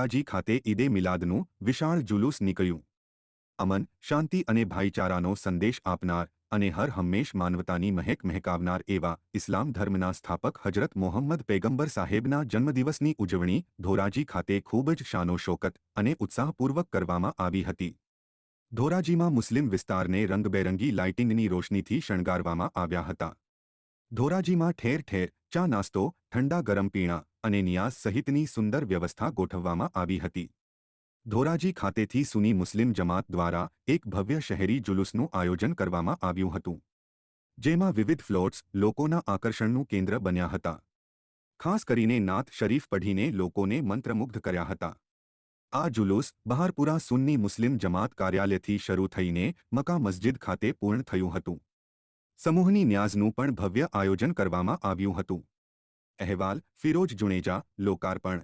ધોરાજી ખાતે ઈદે મિલાદનું વિશાળ જુલુસ નીકળ્યું. અમન, શાંતિ અને ભાઈચારાનો સંદેશ આપનાર અને હર હંમેશ માનવતાની મહેક મહેકાવનાર એવા ઇસ્લામ ધર્મના સ્થાપક હજરત મોહમ્મદ પેગંબર સાહેબના જન્મદિવસની ઉજવણી ધોરાજી ખાતે ખૂબ જ શાનો શોકત અને ઉત્સાહપૂર્વક કરવામાં આવી હતી. ધોરાજીમાં મુસ્લિમ વિસ્તારને રંગબેરંગી લાઇટિંગની રોશનીથી શણગારવામાં આવ્યા હતા. ધોરાજીમાં ઠેર ઠેર ચા નાસ્તો, ઠંડા ગરમ પીણા અને નિયાઝ સહિતની સુંદર વ્યવસ્થા ગોઠવવામાં આવી હતી. ધોરાજી ખાતેથી સુની મુસ્લિમ જમાત દ્વારા એક ભવ્ય શહેરી જુલુસનું આયોજન કરવામાં આવ્યું હતું, જેમાં વિવિધ ફ્લોટ્સ લોકોના આકર્ષણનું કેન્દ્ર બન્યા હતા. ખાસ કરીને નાત શરીફ પઢીને લોકોને મંત્રમુગ્ધ કર્યા હતા. આ જુલુસ બહારપુરા સુન્ની મુસ્લિમ જમાત કાર્યાલયથી શરૂ થઈને મકા મસ્જિદ ખાતે પૂર્ણ થયું હતું. સમૂહની ન્યાઝનું પણ ભવ્ય આયોજન કરવામાં આવ્યું હતું. અહેવાલ ફિરોજ જુણેજા લોકાર્પણ